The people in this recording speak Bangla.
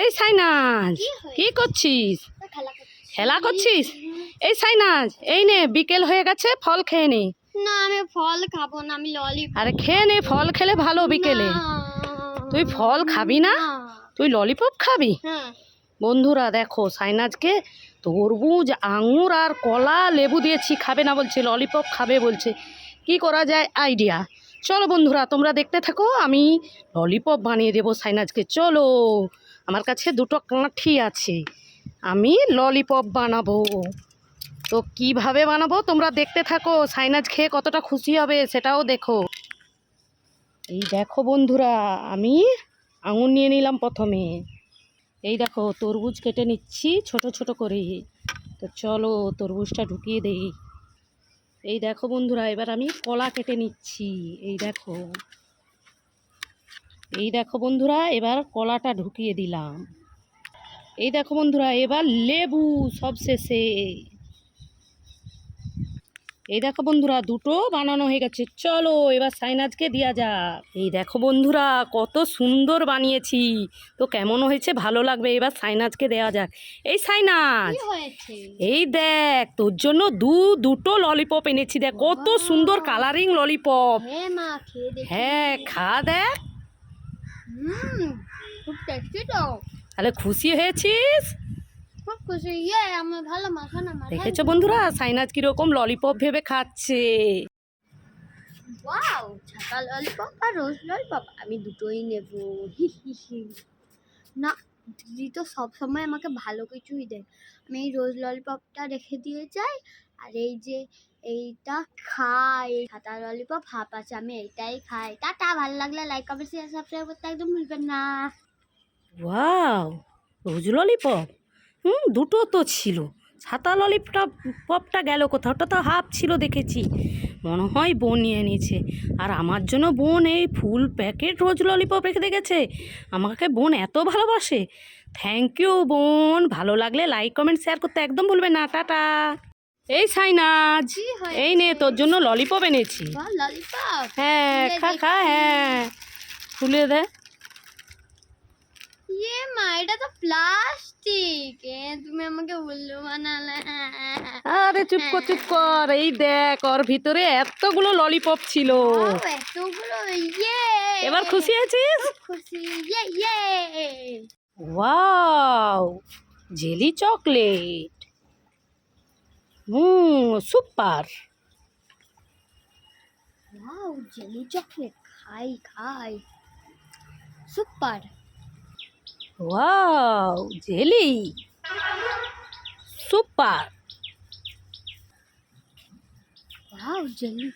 এই সাইনাজ কি করছিস? খেলা করছিস? এই সাইনাজ এই নে বিকেল হয়ে গেছে ফল খেয়ে নে। না আমি ফল খাব না আমি ললি আরে খেয়ে নে ফল খেলে ভালো বিকেলে। তুই ফল খাবি না? তুই ললিপপ খাবি? হ্যাঁ। বন্ধুরা দেখো সাইনাজকে তরমুজ আঙুর আর কলা লেবু দিয়েছি খাবে না বলছে ললিপপ খাবে বলছে। কি করা যায়? আইডিয়া চলো বন্ধুরা, তোমরা দেখতে থাকো, আমি ললিপপ বানিয়ে দেবো সাইনাজকে। চলো, আমার কাছে দুটো কাঠি আছে, আমি ললিপপ বানাবো। তো কীভাবে বানাবো, তোমরা দেখতে থাকো, সাইনাজ খেয়ে কতটা খুশি হবে সেটাও দেখো। এই দেখো বন্ধুরা, আমি আঙুর নিয়ে নিলাম প্রথমে। এই দেখো, তরমুজ কেটে নিচ্ছি, ছোট ছোট করে। তো চলো, তরমুজটা ঢুকিয়ে দেই। এই দেখো বন্ধুরা, এবার আমি কলা কেটে নিচ্ছি। এই দেখো। এই দেখো বন্ধুরা, এবার কলাটা ঢুকিয়ে দিলাম। এই দেখো বন্ধুরা, এবার লেবু সব শেষে এই দেখো বন্ধুরা দুটো বানানো হয়ে গেছে। চলো এবার সাইনাজকে দেওয়া যাক। এই দেখো বন্ধুরা কত সুন্দর বানিয়েছি। তো কেমন হয়েছে? ভালো লাগবে। এবার সাইনাজকে দেওয়া যাক। এই সাইনাজ এই দেখ তোর জন্য দু দুটো ললিপপ এনেছি দেখ। কত সুন্দর কালারিং ললিপপ হ্যাঁ দেখি। হ্যাঁ খা দেখ। তাহলে খুশি হয়েছিস? দেখেছ বন্ধুরা? সাইনাজ কীরকম ললিপপ ভেবে খাচ্ছে। ওয়াও ছাতা ললিপপ আর রোজ ললিপপ আমি দুটোই নেব। না দিদি তো সব সময় আমাকে ভালো কিছুই দেয়। আমি এই রোজ ললিপপটা রেখে দিয়ে যাই আর এই যে এইটা খাই। ছাতা ললিপপ হাফ আছে আমি এইটাই খাই। টাটা ভালো লাগলে লাইক কমেন্ট শেয়ার সাবস্ক্রাইব করতে একদম ভুলবেন না। ওয়াও রোজ ললিপপ হুম দুটো তো ছিল। ছাতা ললিপটা পপটা গেল কোথাও? ওটা তো হাফ ছিল দেখেছি। মনে হয় বোন নিয়ে নিয়েছে আর আমার জন্য বোন এই ফুল প্যাকেট রোজ ললিপপ রেখে দেখেছে। আমাকে বোন এত ভালোবাসে। থ্যাংক ইউ বোন। ভালো লাগলে লাইক কমেন্ট শেয়ার করতে একদম ভুলবে না। টাটা। এই সাইনাজ এই নে তোর জন্য ললিপপ এনেছি। হ্যাঁ খা খা হ্যাঁ। খুলে দে। এটা তো প্লাস্টিক। এ তুমি আমাকে উল্লু বানালে। আরে চুপ কর চুপ কর। এই দেখ ওর ভিতরে এতগুলো ললিপপ ছিল। এতগুলো ইয়ে। এবার খুশি আছিস? খুশি ইয়ে ইয়ে। Wow jelly chocolate. Hmm super. Wow jelly chocolate খাই খাই। Super. Wow jelly super wow jelly